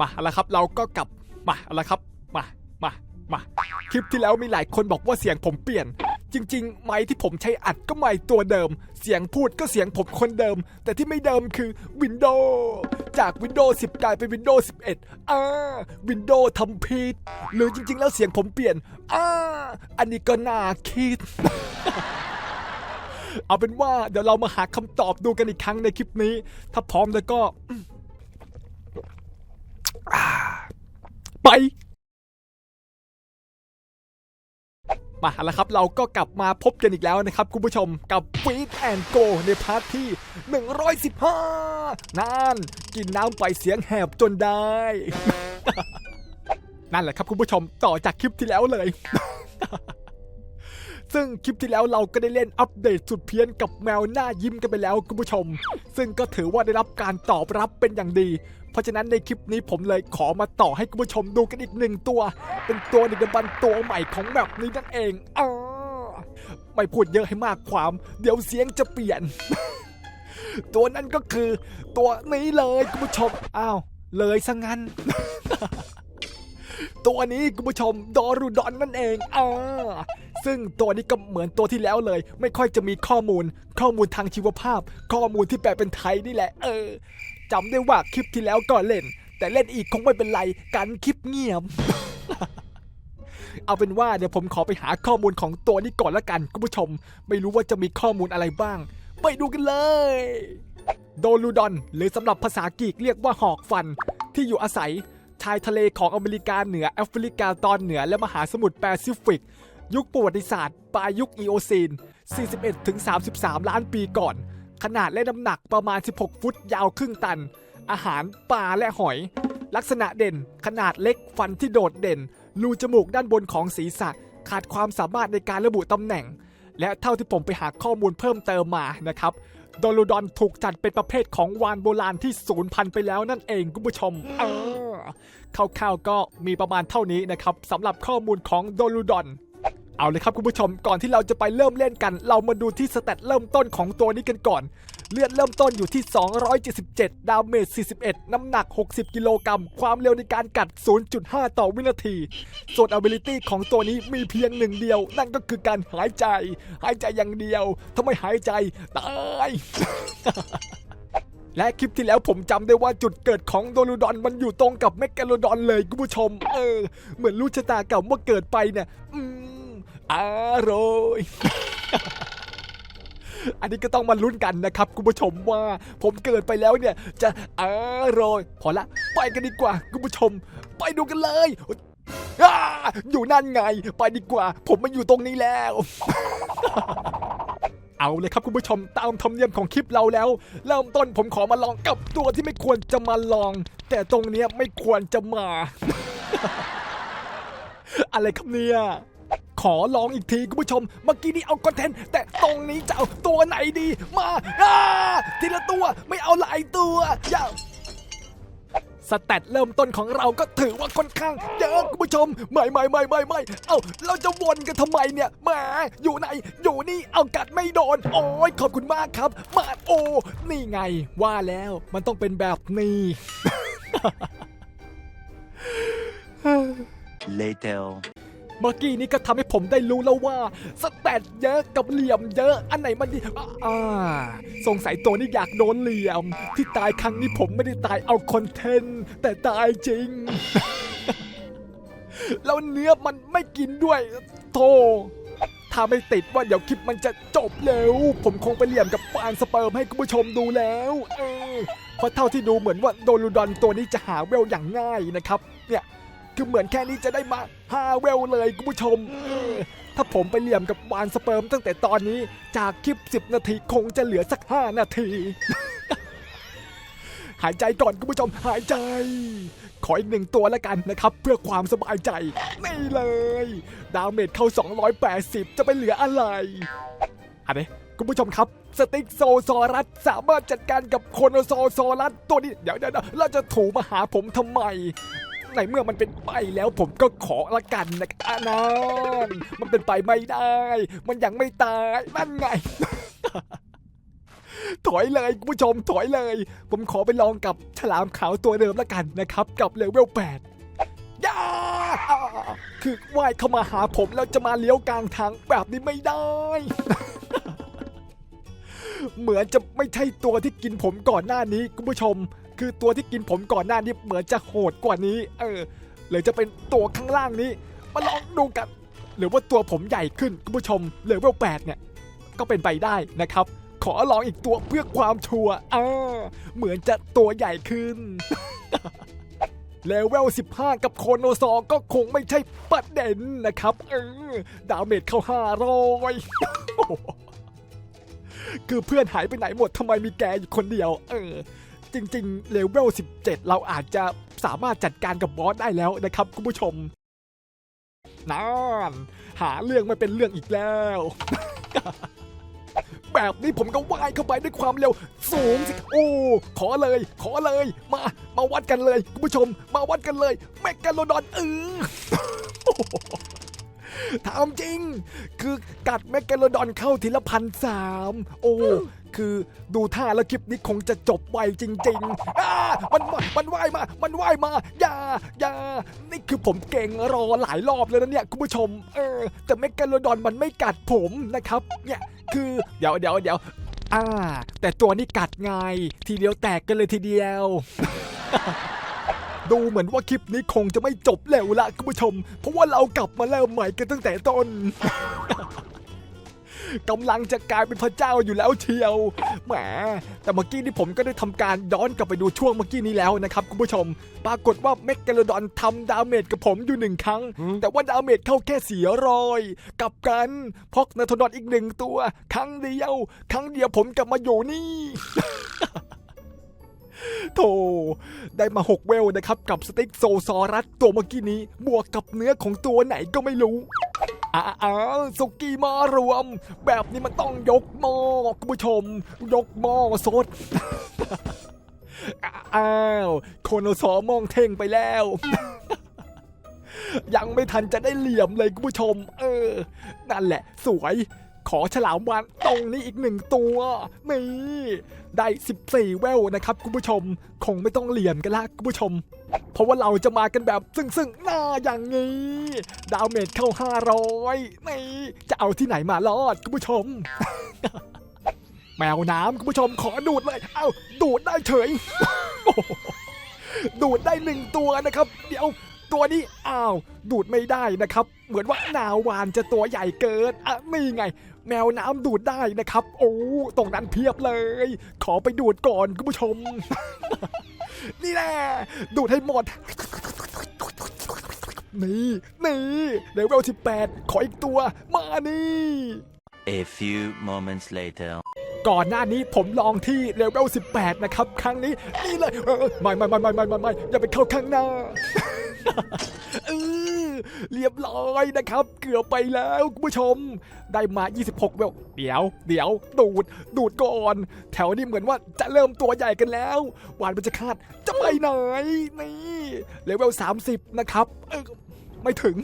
มาอาละครับเราก็กลับมาอาละครับมามามาคลิปที่แล้วมีหลายคนบอกว่าเสียงผมเปลี่ยน จริง ๆ ไมค์ที่ผมใช้อัดก็ไมค์ตัวเดิม เสียงพูดก็เสียงผมคนเดิม แต่ที่ไม่เดิมคือ Windows จาก Windows 10 กลายเป็น Windows 11อ่า Windows ทำผิดหรือจริง ๆ แล้วเสียงผมเปลี่ยนอ่าอันนี้ก็น่าคิดเอาเป็นว่าเดี๋ยวเรามาหาคำตอบดูกันอีกครั้งในคลิปนี้ ถ้าพร้อมแล้วก็ ไปมาแล้วครับเราก็กลับมาพบกันอีกแล้วนะครับคุณผู้ชมกับ Feed and Go ในพาร์ทที่ 115 นั่น กินน้ำไปเสียงแหบจนได้ นั่นแหละครับคุณผู้ชมต่อจากคลิปที่แล้วเลย ซึ่งคลิปที่แล้วเราก็ได้เล่นอัปเดตสุดเพี้ยนกับแมวหน้ายิ้มกันไปแล้วคุณผู้ชม ซึ่งก็ถือว่าได้รับการตอบรับเป็นอย่างดี เพราะฉะนั้นในคลิปนี้ผมเลยขอมาต่อให้คุณผู้ชมดูกันอีกหนึ่งตัว เป็นตัวหนึ่งบันตัวใหม่ของแบบนี้นั่นเองอ่าไม่พูดเยอะให้มากความ เดี๋ยวเสียงจะเปลี่ยน ตัวนั้นก็คือ ตัวนี้เลยคุณผู้ชมอ้าวเลยซะงั้นตัวนี้คุณผู้ชมดอรูดอนนั่นเองอ่า ซึ่งตัวนี้ก็เหมือนตัวที่แล้วเลย ไม่ค่อยจะมีข้อมูล ข้อมูลทางชีวภาพ ข้อมูลที่แปลเป็นไทยนี่แหละ เออจำได้ว่าคลิปที่แล้วก็เล่น แต่เล่นอีกคงไม่เป็นไรกันคลิปเงียบ เอาเป็นว่าเดี๋ยวผมขอไปหาข้อมูลของตัวนี้ก่อนละกันคุณผู้ชม ไม่รู้ว่าจะมีข้อมูลอะไรบ้าง ไปดูกันเลยโดลูดอน หรือสำหรับภาษากรีกเรียกว่าหอกฟัน ที่อยู่อาศัยชายทะเลของอเมริกาเหนือแอฟริกาตอนเหนือและมหาสมุทรแปซิฟิก ยุคประวัติศาสตร์ปลายยุคอีโอซีน 41-33 ล้านปีก่อน ขนาดและน้ำหนักประมาณ 16 ฟุตยาวครึ่งตัน อาหารปลาและหอย ลักษณะเด่น ขนาดเล็กฟันที่โดดเด่น รูจมูกด้านบนของศีรษะ ขาดความสามารถในการระบุตำแหน่ง และเท่าที่ผมไปหาข้อมูลเพิ่มเติมมานะครับโดโลดอนถูกจัดเป็นประเภทของวานโบราณที่สูญพันธุ์ไปแล้วนั่นเองคุณผู้ชมเออคร่าวๆก็มีประมาณเท่านี้นะครับสำหรับข้อมูลของโดลูดอน เอาเลยครับคุณผู้ชมก่อนที่เราจะไปเริ่มเล่นกัน เรามาดูที่สเตตเริ่มต้นของตัวนี้กันก่อน เลือดเริ่มต้นอยู่ที่ 277 ดาเมจ 41 น้ำหนัก 60 กิโลกรัม ความเร็วในการกัด 0.5 ต่อวินาที ส่วน ability ของตัวนี้มีเพียงหนึ่งเดียว นั่นก็คือการหายใจ หายใจอย่างเดียวถ้าไม่หายใจ ตายและคลิปที่แล้วผมจำได้ว่าจุดเกิดของโดลูดอนมันอยู่ตรงกับเมกาโลดอนเลยคุณผู้ชม เออ เหมือนรู้ชะตากรรมว่าเกิดไปเนี่ย อร่อยอันนี้ก็ต้องมาลุ้นกันนะครับคุณผู้ชมว่าผมเกิดไปแล้วเนี่ย จะอร่อยพอละ ไปกันดีกว่าคุณผู้ชม ไปดูกันเลยอาอยู่นั่นไง ไปดีกว่า ผมมาอยู่ตรงนี้แล้ว เอาเลยครับคุณผู้ชมตามธรรมเนียมของคลิปเราแล้ว เริ่มต้นผมขอมาลองกับตัวที่ไม่ควรจะมาลอง แต่ตรงเนี้ยไม่ควรจะมา อะไรครับเนี่ย ขอลองอีกทีคุณผู้ชม เมื่อกี้นี้เอาคอนเทนต์แต่ตรงนี้จะเอาตัวไหนดีมาอ่าทีละตัวไม่เอาหลายตัวอย่าสแตทเริ่มต้นของเราก็ถือว่าค่อนข้างเยอะคุณผู้ชมไม่ไม่ไม่ไม่ไม่เอ้าเราจะวนกันทำไมเนี่ยแหมาอยู่ไหนอยู่นี่เอากัดไม่โดนโอ้ยขอบคุณมากครับ มาโอ นี่ไงว่าแล้วมันต้องเป็นแบบนี้ Later. เมื่อกี้นี้ก็ทำให้ผมได้รู้แล้วว่า สแตทเยอะกับเหลี่ยมเยอะ อันไหนมันดีอ่าสงสัยตัวนี้อยากโดนเหลี่ยม ที่ตายครั้งนี้ผมไม่ได้ตายเอาคอนเทนต์แต่ตายจริง แล้วเนื้อมันไม่กินด้วยโธ่ถ้าไม่ติดว่าเดี๋ยวคลิปมันจะจบเร็ว ผมคงไปเหลี่ยมกับปานสเปิร์มให้คุณผู้ชมดูแล้วเออเพราะเท่าที่ดูเหมือนว่าโดลูดอนตัวนี้จะหาเวลอย่างง่ายนะครับ เนี่ย คือเหมือนแค่นี้จะได้มา5เวลเลยคุณผู้ชม ถ้าผมไปเหลี่ยมกับวานสเปิร์มตั้งแต่ตอนนี้จากคลิป 10 นาทีคงจะเหลือสัก 5 นาที หายใจก่อนคุณผู้ชมหายใจ ขออีกหนึ่งตัวแล้วกันนะครับ เพื่อความสบายใจ นี่เลย ดาเมจเข้า 280 จะไปเหลืออะไรอันนี้คุณผู้ชมครับ สติ๊กโซซอรัสสามารถจัดการกับโคโนโซซอรัสตัวนี้ เดี๋ยวเดี๋ยวเราจะถูมาหาผมทำไม ในเมื่อมันเป็นไปแล้วผมก็ขอละกันนะอานานมันเป็นไปไม่ได้ มันยังไม่ตายนั่นไง ถอยเลยคุณผู้ชมถอยเลย ผมขอไปลองกับฉลามขาวตัวเดิมล้วกันนะครับ กับเลเวล8ย่าอ่าคือว่ายเข้ามาหาผมแล้วจะมาเลี้ยวกลางทางแบบนี้ไม่ได้เหมือนจะไม่ใช่ตัวที่กินผมก่อนหน้านี้คุณผู้ชม คือตัวที่กินผมก่อนหน้านี้เหมือนจะโหดกว่านี้ เออหรือจะเป็นตัวข้างล่างนี้ มาลองดูกัน หรือว่าตัวผมใหญ่ขึ้นคุณผู้ชมเลเวล8เนี่ย ก็เป็นไปได้นะครับ ขอลองอีกตัวเพื่อความชัวร์อ่าเหมือนจะตัวใหญ่ขึ้นเลเวล 15 กับโคโนซอก็คงไม่ใช่ประเด็นนะครับ เออ ดาเมจเข้า500คือเพื่อนหายไปไหนหมดทำไมมีแกอยู่คนเดียว เออ จริงๆเลเวล 17 เราอาจจะสามารถจัดการกับบอสได้แล้วนะครับคุณผู้ชมนั่นหาเรื่องไม่เป็นเรื่องอีกแล้ว แบบนี้ผมก็ว่ายเข้าไปด้วยความเร็วสูงสิโอ้ขอเลย ขอเลย มา มาวัดกันเลย คุณผู้ชม มาวัดกันเลย แมกกาโลดอนเออ ถามจริง คือกัดแมกกาโลดอนเข้าทีละพันสามโอ้ คือดูท่าแล้วคลิปนี้คงจะจบไวจริงๆอ่ามันมามันว่ายมา มันว่ายมา อย่า อย่า นี่คือผมเก่งรอหลายรอบแล้วนะเนี่ยคุณผู้ชม เออ แต่แมกกาโลดอนมันไม่กัดผมนะครับ เนี่ย คือเดี๋ยวเดี๋ยวเดี๋ยวอ่า แต่ตัวนี้กัดไง ทีเดียวแตกกันเลยทีเดียว ดูเหมือนว่าคลิปนี้คงจะไม่จบเร็วละคุณผู้ชม เพราะว่าเรากลับมาเริ่มใหม่กันตั้งแต่ต้นกำลังจะกลายเป็นพระเจ้าอยู่แล้วเชียว แหม แต่เมื่อกี้นี่ผมก็ได้ทำการย้อนกลับไปดูช่วงเมื่อกี้นี้แล้วนะครับคุณผู้ชม ปรากฏว่าเมกกาโลดอนทำดาเมจกับผมอยู่หนึ่งครั้ง แต่ว่าดาเมจเข้าแค่เสียรอยกับกันพกนาโทดอนอีกหนึ่งตัว ครั้งเดียว ครั้งเดียวผมกลับมาอยู่นี่ โธ่ได้มา 6 เวลนะครับกับสติ๊กโซซอรัสตัวเมื่อกี้นี้ บวกกับเนื้อของตัวไหนก็ไม่รู้อ้าวสุกี้มารวม แบบนี้มันต้องยกหม้อคุณผู้ชม ยกหม้อสด อ้าวโคโนซอมองเท่งไปแล้ว ยังไม่ทันจะได้เหลี่ยมเลยคุณผู้ชม เออ นั่นแหละ สวย ขอฉลามวานตรงนี้อีกหนึ่งตัวนี่ได้ 14เวลนะครับคุณผู้ชม คงไม่ต้องเหลี่ยมกันละคุณผู้ชม เพราะว่าเราจะมากันแบบซึ่งซึ่งหน้าอย่างนี้ ดาวเมจเข้า 500นี่จะเอาที่ไหนมารอดคุณผู้ชม แมวน้ำคุณผู้ชมขอดูดเลย เอาดูดได้เฉย ดูดได้หนึ่งตัวนะครับ เดี๋ยวตัวนี้อ้าว ดูดไม่ได้นะครับ เหมือนว่า นาวานจะตัวใหญ่เกินอะนี่ไง แมวน้ำดูดได้นะครับ โอ้ตรงนั้นเพียบเลย ขอไปดูดก่อนคุณผู้ชม นี่แหละดูดให้หมดนี่นี่เลเวล18 ขออีกตัวมานี่ A few moments later. ก่อนหน้านี้ผมลองที่เลเวล18 นะครับ ครั้งนี้ นี่เลยเออไม่ไม่ไม่ไม่ไม่ไม่ไม่อย่าไปเข้าข้างหน้า เรียบร้อยนะครับ เกือบไปแล้วคุณผู้ชม ได้มา 26เวลเดี๋ยว เดี๋ยว ดูด ดูดก่อน แถวนี้เหมือนว่าจะเริ่มตัวใหญ่กันแล้ว หวานมันจะคาดจะไปไหน นี่เลเวล30 นะครับไม่ถึง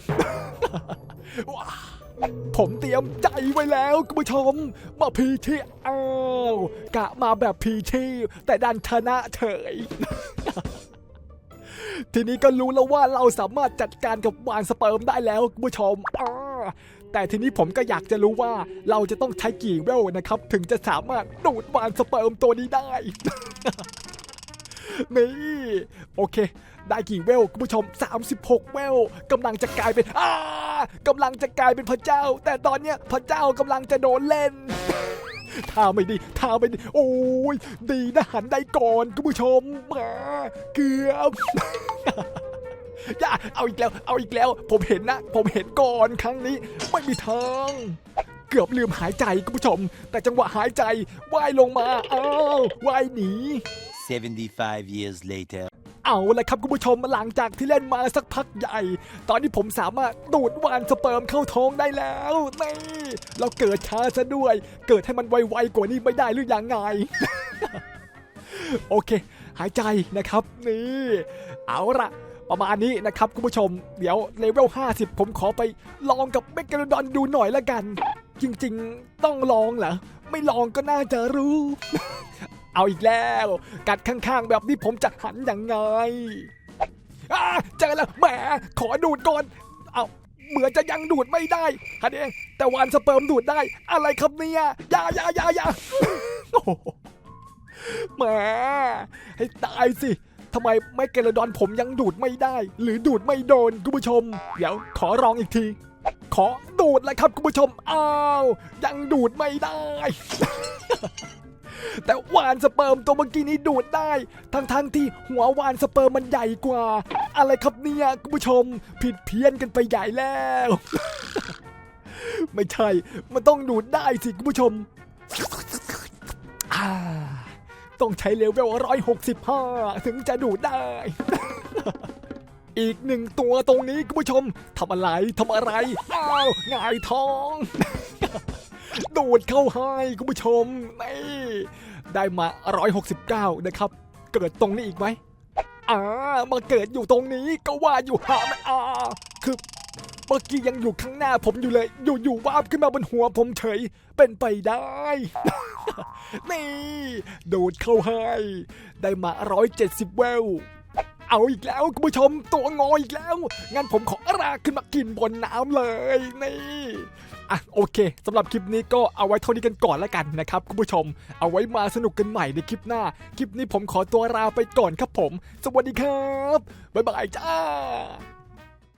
ผมเตรียมใจไว้แล้วคุณผู้ชม มาพีชีอ้าว กะมาแบบพีชีแต่ดันชนะเฉย ทีนี้ก็รู้แล้วว่าเราสามารถจัดการกับวานสเปิร์มได้แล้วคุณผู้ชมแต่ทีนี้ผมก็อยากจะรู้ว่าเราจะต้องใช้กี่เวลนะครับ ถึงจะสามารถดูดวานสเปิร์มตัวนี้ได้นี่โอเค ได้กี่เวลคุณผู้ชม 36 เวลกำลังจะกลายเป็นอากำลังจะกลายเป็นพระเจ้า แต่ตอนเนี้ยพระเจ้ากำลังจะโดนเล่น ท่าไม่ดีท่าไม่ดี โอ้ย ดีนะหันได้ก่อนคุณผู้ชมมาเกือบอย่าเอาอีกแล้ว เอาอีกแล้ว ผมเห็นนะ ผมเห็นก่อนครั้งนี้ ไม่มีทางเกือบลืมหายใจคุณผู้ชม แต่จังหวะหายใจว่ายลงมา อ้าวว่ายหนี75 years later. เอาละครับคุณผู้ชมหลังจากที่เล่นมาสักพักใหญ่ ตอนนี้ผมสามารถดูดวานสเปิร์มเข้าท้องได้แล้วนี่เราเกิดช้าซะด้วย เกิดให้มันไวๆกว่านี้ไม่ได้หรืออยังไง โอเค หายใจนะครับนี่เอาละประมาณนี้นะครับคุณผู้ชม เดี๋ยวเลเวล 50 ผมขอไปลองกับเมกาดอนดูหน่อยละกัน จริงๆ ต้องลองเหรอ ไม่ลองก็น่าจะรู้ เอาอีกแล้ว กัดข้างๆ แบบนี้ผมจะหันยังไงอ่าเจอแล้วแหมขอดูดก่อน เอาเหมือนจะยังดูดไม่ได้ฮันเอง แต่วานสเปิร์มดูดได้ อะไรครับเนี่ยยายายายาโอ้แหมให้ตายสิทำไมไม่เกลดอนผมยังดูดไม่ได้ หรือดูดไม่โดนคุณผู้ชม เดี๋ยวขอลองอีกที ขอดูดเลยครับคุณผู้ชม อ้าว ยังดูดไม่ได้ แต่วานสเปิร์มตัวเมื่อกี้นี้ดูดได้ ทั้งๆทที่หัววานสเปิร์มมันใหญ่กว่า อะไรครับเนี่ยคุณผู้ชมผิดเพี้ยนกันไปใหญ่แล้ว ไม่ใช่ มันต้องดูดได้สิคุณผู้ชมต้องใช้เลเวลร้อยหกสิบห้าถึงจะดูดได้ อีกหนึ่งตัวตรงนี้คุณผู้ชมทำอะไรทำอะไร อ้าวงายท้อง ดูดเข้าให้คุณผู้ชมนี่ได้มา 169 นะครับ เกิดตรงนี้อีกไหมอ่ามาเกิดอยู่ตรงนี้ก็ว่าอยู่หาไม่อ่าคือเมื่อกี้ยังอยู่ข้างหน้าผมอยู่เลย อยู่ๆวาบขึ้นมาบนหัวผมเฉย เป็นไปได้ นี่ ดูดเข้าให้ ได้มา 170 เวล เอาอีกแล้วคุณผู้ชมตัวงออีกแล้ว งั้นผมขอรากขึ้นมากินบนน้ำเลย นี่ อะโอเคสำหรับคลิปนี้ก็เอาไว้เท่านี้กันก่อนแล้วกันนะครับคุณผู้ชม เอาไว้มาสนุกกันใหม่ในคลิปหน้า คลิปนี้ผมขอตัวลาไปก่อนครับผม สวัสดีครับ บ๊ายบายจ้า